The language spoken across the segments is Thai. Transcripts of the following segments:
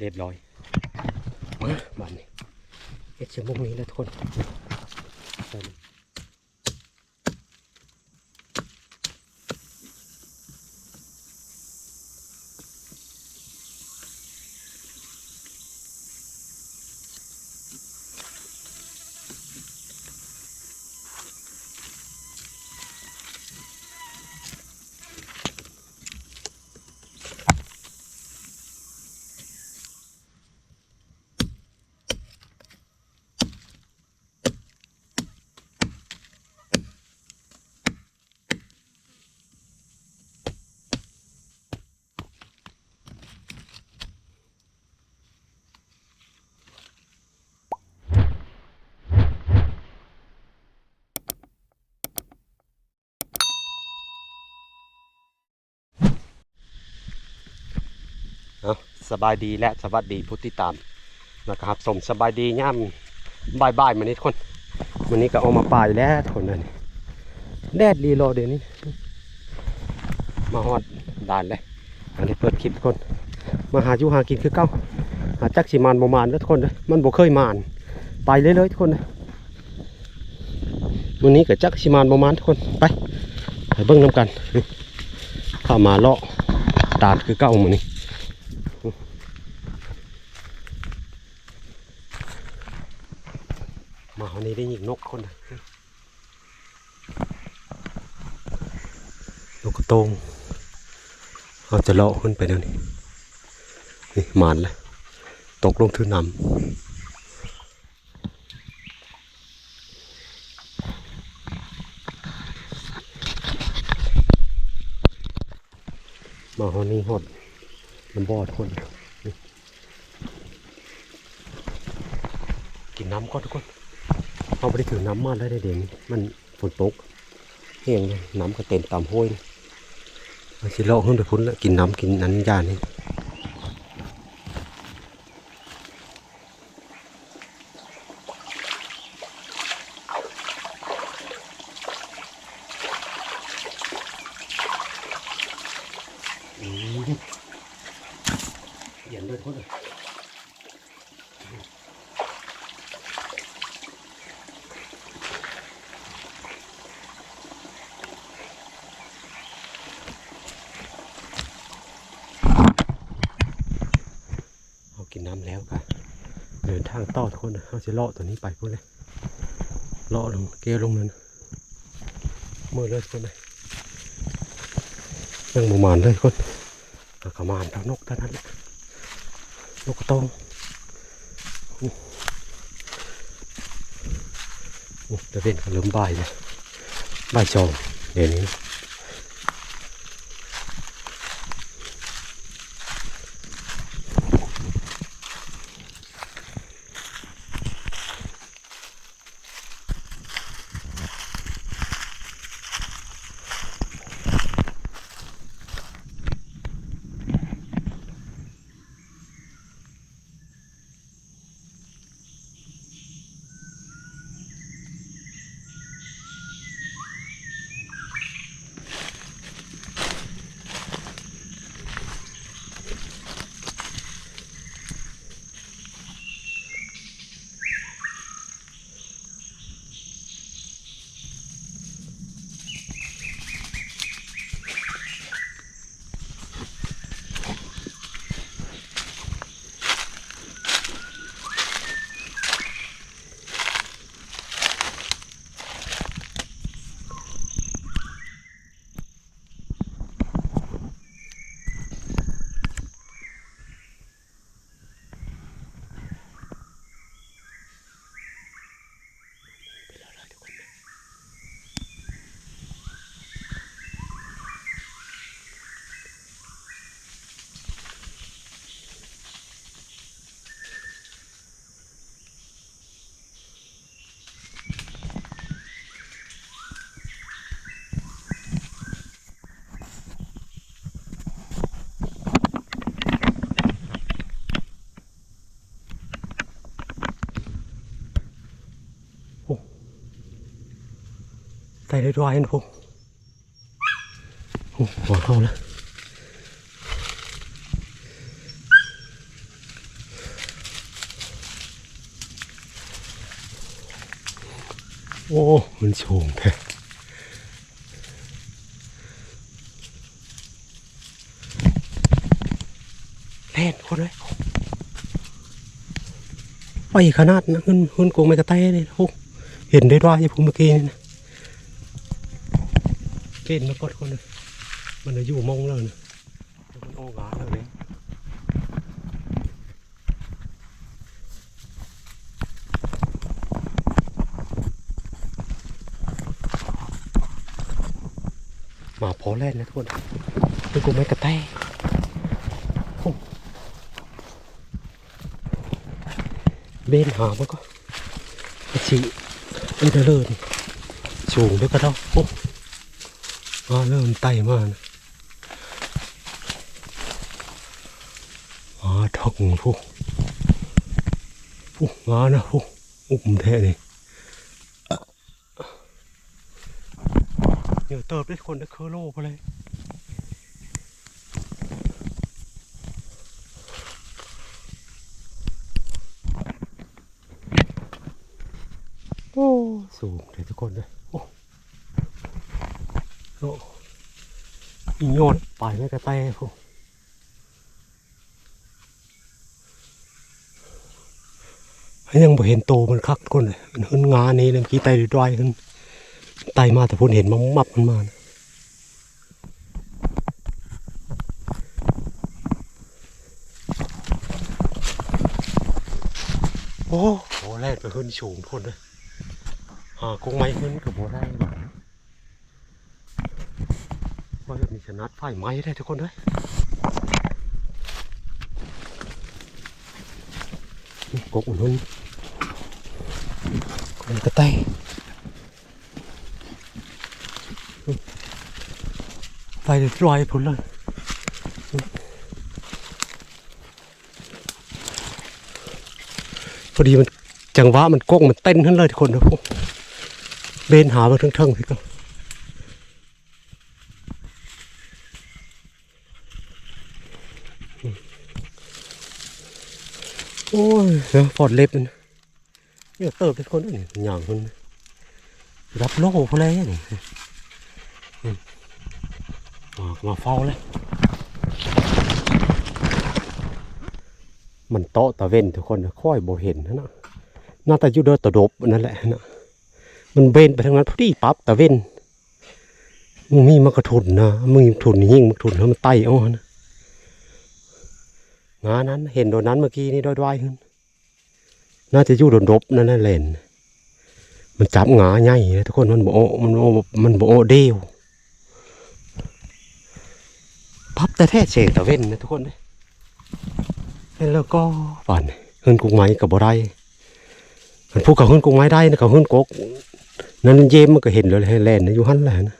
เรียบร้อยมาบ้านนี้เอ็ดชั่วโมงนี้แล้วทุกคน เอาสบายดีและสวัสดีผู้ติดตามนะครับสมสบายดีย่ำบายบายมานี้ทุกคนวันนี้ก็เอามาปลายแล้วทุกคนนี่แดดรีโลเดี๋ยวนี้ มาฮอดด่านเลยอันนี้เปิดคลิปทุกคนมาหาอยู่หากินคือเก้าหาจักสิมานบ่มานแล้วทุกคนนะมันบ่เคยมาน ไปเลยเลยๆทุกคนนะวันนี้ก็จักสิมานบ่มานทุกคนไปไปเบิ่งน้ำกัน เข้ามาเลาะด่านคือเก้ามื้อนี้ มาวันนี้ได้ยิงนกคนนกกระโตงเราจะเลาะขึ้นไปเดี๋ยวนี้นี่มานแล้วตกลงทื่อนำมาวันนี้หดมันบอดคนกินน้ำก่อนทุกคน เขาไปถือน้ำมาได้ได้เดี๋ยวนี้มันฝนตกเฮียงเลยน้ำก็เต็มตามห้วยมันสิเลาะขึ้นไปพุ่นแล้วกินน้ำกินนั้นยานี่อืมเย็นด้วยทุกคน เอากินน้ำแล้วกันเดินทางต่อทุกคนนะ เอาจะเลาะตัวนี้ไปพวกเลยเลาะลงเกลลงนั่นมือเลยทุกคนเลยเรื่องหมูหมานเลยคนเอาขมานเท่านกเท่านั้นนกกระตองอู้อู้จะเป็นเขาเริ่มบ่ายเลยบ่ายจองเดี๋ยวนี้นะ ร้อยๆนะพวกหัวเข้าแล้วโอ้ มันโฉงแท้แล่นคนเลยไปขนาดนะขึ้นขึ้นกงไม่กระแตเลยโอ้เห็นได้ว่าไอ้ผมเมื่อกี้นี่นะ เกณฑ์มากดคนเลยมันน่ะอยู่มองแล้วนะมันโอ้กาแล้วเนี่ยมาพอแล่นนะทุกคนขึ้นกงไม่กระแตโอ้เบนหามันก็กระชีเอ็นเดอร์เลยนี่สูงด้วยกระเท่าโอ้ มาเริ่มไต่มานะมาทักพวกพวกงานะพวกอุ้มแท้นี่เดี๋ยวเติบได้คนได้เคอโลไปเลยโอ้สูงเลยทุกคนเลยโอ้โอ้อี โยนไปไม่กระแตพวกยังบ่เห็นโตมันคักคนเลยมันขึ้นงานี่เลยเมื่อกี้ไตดอยขึ้นไตมาแต่พุ่นเห็นมันมับมันมานะโอ้โหแล่นไปขึ้นสูงคนเลยหากงไม้ขึ้นกับโบได้หรอกว่าจะมีชนัด ไฟไหม้ได้ทุกคนเลยกกอุ่นนุ่นมันก็ไตไปเรียบร้อยพุ่นเลยพอดีมันจังหวะมันก้งมันเต้นขึ้นเลยทุกคนนะพวกเบนหามาทั้งๆทีก็ โอ้ยเดี๋ยวปอดเล็บมันเนี่ยเติบเป็นคนนี่อย่างคนรับโลกเขาเลยนี่อืมมามาเฝ้าเลยมันโตะตะเว้นทุกคนนะค่อยบ่เห็นนะนะน่าแต่อยู่เดินตะดบนั่นแหละนะมันเบนไปทางนั้นพอดีปั๊บตะเว้นมึงมีมันกระทุนนะมึงทุนยิ่งมันทุนแล้วมันไต่เอานะ งานนั้นเห็นโดนนั้นเมื่อกี้นี่ด้อยๆขึ้นน่าจะยู่โดนรบนั่นแหละเล่นมันจับงาใหญ่ทุกคนมันโอมันโอมันโอเดียวพับแต่แท้เฉกตะเว้นนะทุกคนเลยแล้วก็ป่านเฮินกุ้งไม้กับบ่ได้มันพูดกับเฮินกุ้งไม้ได้นะกับเฮินกกนั่นเย็มมันก็เห็นเลยแล่นนะอยู่หันแหละนะ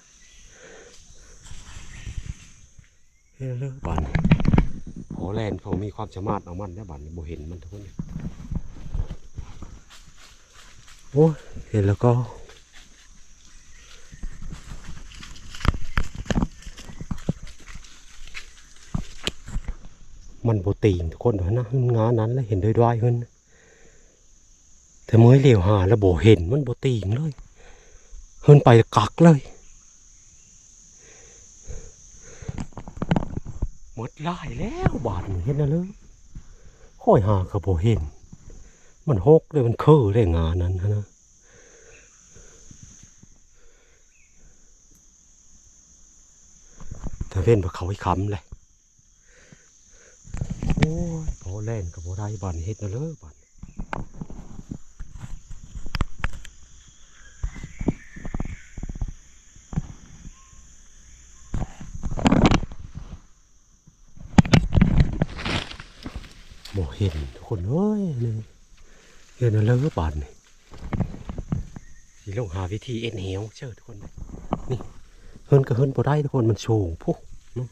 เหรอป่าน โหแลนเขามีความสามารถเอามันได้บ้านบ่เห็นมันทุกคนโอ้เห็นแล้วก็มันโบตีงทุกคนเหรอนะมันงานั้นแล้วเห็นด้วยด้วยขึ้นแต่เมื่อเหลียวหาแล้วโบเห็นมันโบตีงเลยเฮินไปกักเลย มดลายแล้วบาดนี่เห็นนะเลยค่อยหากับโบเห็น มันหกเลยมันเคือเลยงานนั้นนะถ้าเว้นพวกเขาให้คำเลย โอ้ยพอแล่นกับพอได้บานเห็ดนะเลยบาน เห็นทุกคนเอ้ยเลยเห็นแล้วก็บานนี่สิลงหาวิธีเอ็นเหวเชื่อทุกคนเลยนี่เฮินก็เฮินบ่ได้ทุกคนมันสูงพวกเนาะ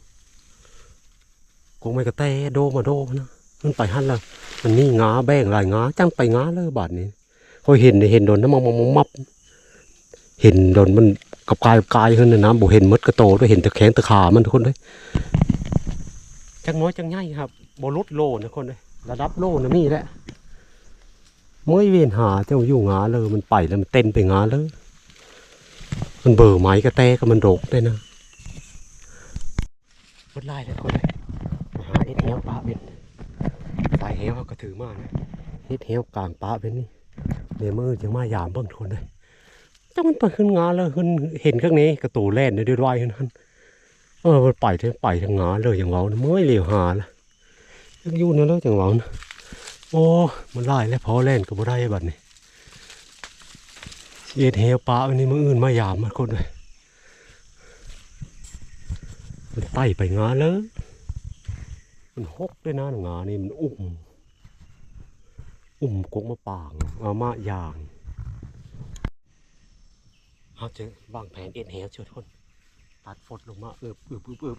กงไม่กระแตโดมาโดนะเฮินไปหันละมันนี่งาแบ่งหลายงาจังไปงาเลยบาดนี้คอยเห็นเห็นโดนน้ำมันมันมับ เห็นโดนมันกับกายกับกายเฮินน่ะนะบ่เห็นมดกระโตด้วยเห็นต่แขนแต่ขามันทุกคนเลยจังน้อยจังใหญ่ครับบ่ลดโลนะคนเลย ระดับโลนะมีแหละมื่อเวียนหาเจ้าอยู่งาเลยมันไปแล้วมันเต้นไปงาเลยมันเบอร์ไม้กระแตก็มันโดกได้นะวดไล่เลยคนเลยมาหาเอ็ดเฮลป้าเป็นสายเฮลก็ถือมากนะเอ็ดเฮลกลางป้าเป็นนี่เดี๋ยวมือจะมายามเบิ่งทนเลยจังมันไปขึ้นงานแล้วขึ้นเห็นข้างนี้กระตูแล่นในด้วยไรนั้นเออมันไปทางไปทางงาเลยอย่างเราเมื่อยเหลียวหาละ ยังอยู่นั่นแล้วจังหวะนะโอ้มันไล่แล้วพอแล่นก็บ่ได้บัดนี้เอ็ดเฮลปลาอันนี้มืออื่นมายามมันคนเลยมันไต่ไปงานเลยมันหกด้วยนะงานนี่มันอุ้มอุ้มกกมาป่างเอามายางเอาเจอวางแผนเอ็ดเฮลช่วยคนตัดฝดลงมาเอือบเอือบเอือบเอือบ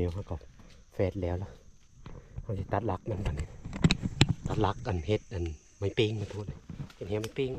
นี่เฮลเขาก็เฟดแล้วล่ะเขาจะตัดลักมันตอนนี้ตัดลักอันเฮ็ดอันไม่ปิ้งมาทุนเห็นเฮลไม่ปิ้ง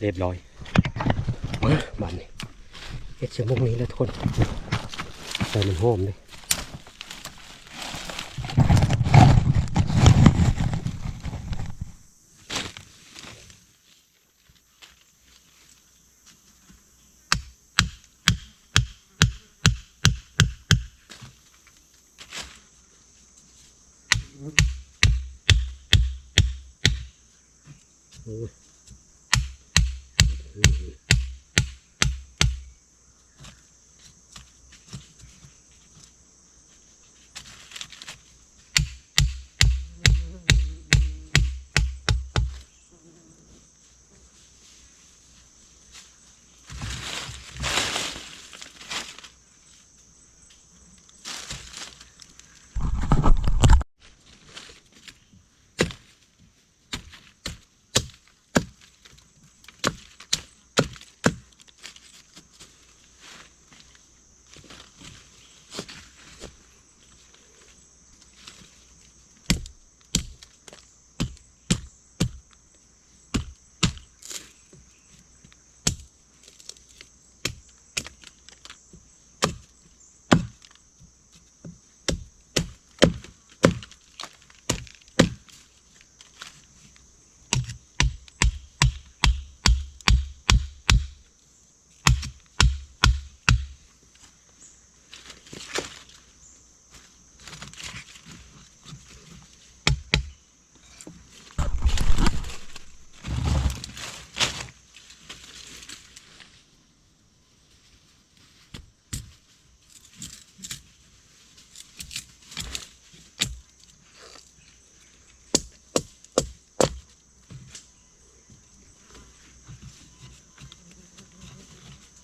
เรียบร้อยมาบ้านนี้เฮ็ดชั่วโมงนี้แล้วทุกคนใส่มันหอมเลย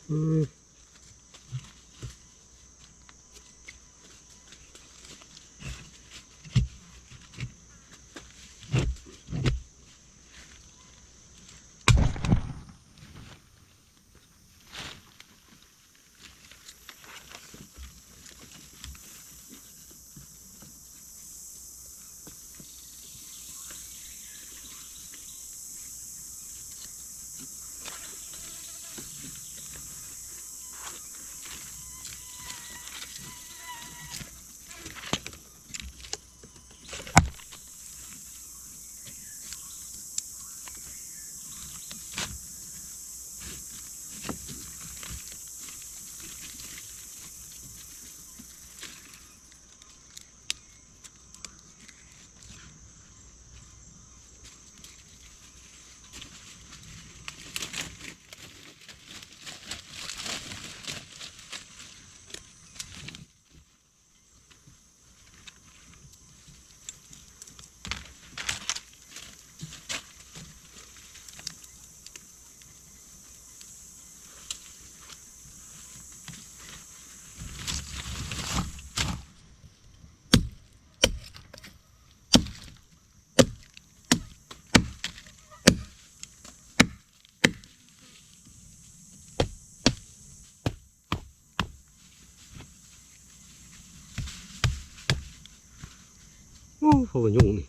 อื โอ้โหยุ่งนี่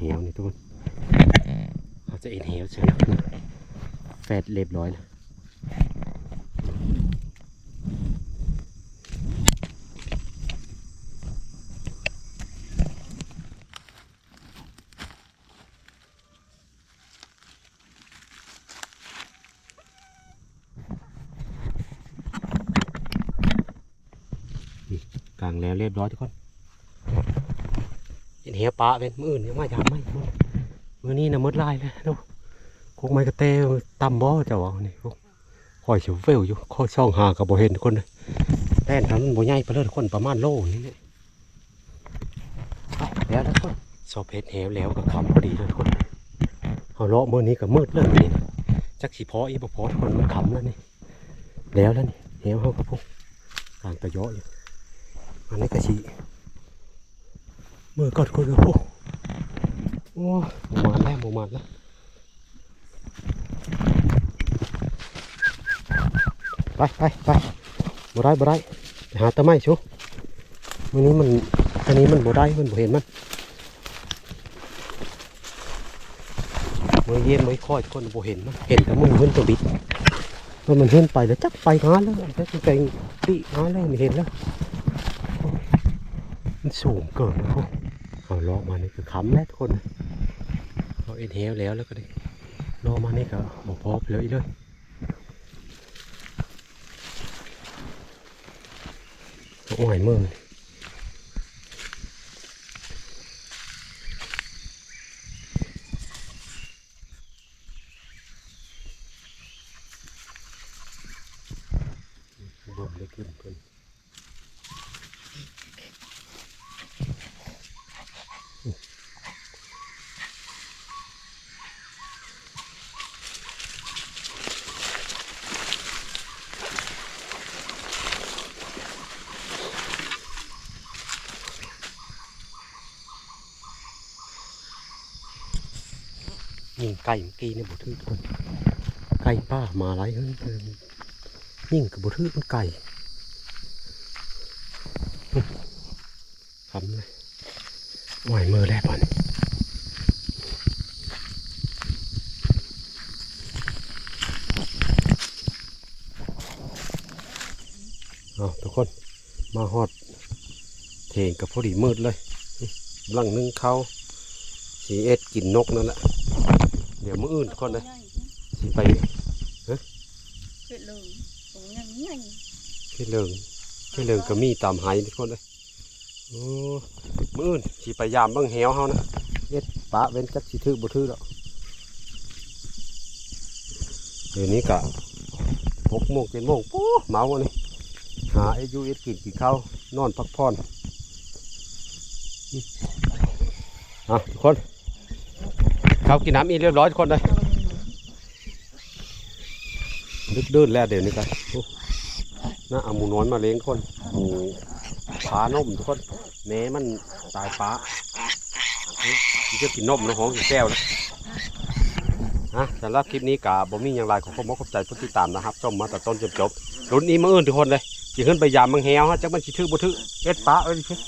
เหวนี่ทุกคนเขาจะเอ็นเหวเชียแฟดเรียบร้อยนะกลางแล้วเรียบร้อยทุกคน เหียปลาเป็นมืออื่นเนี่ยมาจากไม่มือนี้นะมดลายเลยดูคงไม่กระเตวตำบ่อเจ้าเอานี่คอยเฉียวเฟลอยู่คอยช่องหากับบ่เห็นคนเลยแป้นทำมันบ่ใหญ่ไปเลยคนประมาณโลนี่เนี่ยแล้วทุกคนสอบเพชรแหวแล้วก็คำพอดีเลยทุกคนเอาเลาะมือนี้ก็มืดเลยนี่นะจักสีพออีบพอทุกคนมันขำแล้วนี่แล้วแล้วนี่แหวเขากับพวกกลางตะยาะอยู่อันนี้ก็สี มือกอดคนกับพวโอ้โหมูมันแล้วหมูมันแล้วไปไปไปบ่ได้บ่ได้ไปหาตะไม้ชูวันนี้มันอันนี้มันบ่ได้มันบ่เห็นมันมือเย็นมือคอยคนบ่เห็นมันเห็นแต่มือมันตัวบิดมันมันเห็นไปแล้วจักไปหาแล้วแล้วจะไปปีหาแล้วไม่เห็นแล้วมันสูงเกินนะพวก รอมานี่คือขำแล้วทุกคนเราเอ็นเฮลแล้วแล้วก็ได้ล้อมานี่ก็บอกพอไปเลยอีกเลยโอ้ยเมือ ยิงไก่เมื่อกี้นี่บ่ถือทุกคนไก่ป้ามาหลายเฮินเพิ่นยิงกับบ่ถือมันไก่ทำเลยไหวมือแล้วป่อนเอาทุกคนมาฮอดเทงกับพอดีมืดเลยนี่กำลังนึ่งข้าสีเอ็ดกินนกนั่นแหละ ดี๋ยวมื้ออื่นทุกคนเลยสิไปเฮ็ดเลยโอ้ยังไงเที่เลิงเที่เลิงก็มีตามหายทุกคนเลยโอ้มื้ออื่นสิไปยามเบิ่งแหวเฮานะเอ็ดปะเว้นจักสิถือบ่ถือแล้วเดี๋ยวนี้ก็หกโมงเจ็ดโมงปู๊เมาวันนี้หาไอ้ยูเอ็ดกินกินข้าวนอนพักผ่อนอืมอะทุกคน ขากินน้ำอีกเรียบร้อยทุกคนเลยดึกดื่นแล้วเดี๋ยวนี้กันน่าเอาหมูน้อยมาเลี้ยงคนหมูผานมทุกคนแม้มันตายป้านี่มันจะกินนมนะของแก้วนะนะสำหรับคลิปนี้กาบ่มีอย่างไรของผมขอบใจผู้ติดตามนะครับชมมาแต่ต้นจนจบรุ่นนี้มืออื่นทุกคนเลยสิขึ้นไปยามมังแฮวฮะจักมันสิถือบ่ถือเอ็ดป้าเอ้ยพี่